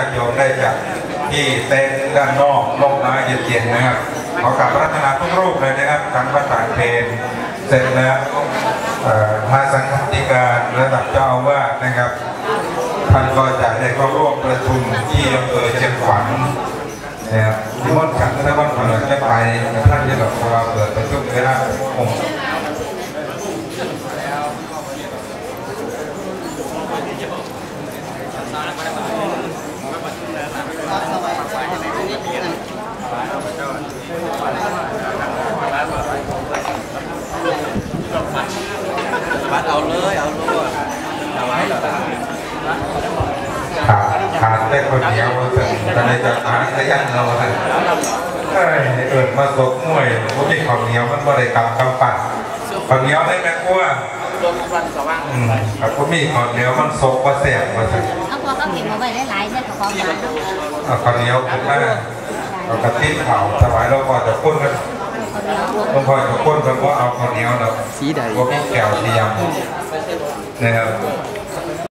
าติโยมได้จากที่เต็นท์ด้านนอกลมไม้เย็นๆนะครับขอกราบพระรัตนาทุกรูปเลยนะครับทั้งพระสารเพลเสร็จแล้วเอ่อพระสังฆติการระดับเจ้าอาวาสนะครับท่านก็จะได้เข้าร่วมประชุมที่อำเภอเชียงขวัญนะครับที่มดขันถ้าวันก่อนจะไปท่านจะแบบว่าเปิดประชุมเวลาอง วัดเอาเลยเอาเลยเอาไว้เหรอขาดขาดได้คนเดียวแต่ตอนนี้จะหาได้ยังเราท่านเอ้ยเอิดมาสกมวยพวกที่ของเหนียวมันบ่ได้กำกำปั่นของเหนียวได้แม่กลัวรวมวันสว่างอืมครับพวกมีของเหนียวมันสกว่าแสบว่าท่านเอาพอเขาเก็บมาไว้หลายๆเนี่ยของร้านเนาะเอาของเหนียวขึ้นมาเอากระติบเผาถวายหลวงพ่อจะพ่นกัน คนเดียวหลวงพ่อจะพ่นกันว่าเอาของเหนียวเราสีใดพวกมีแก้วเทียมนะครับ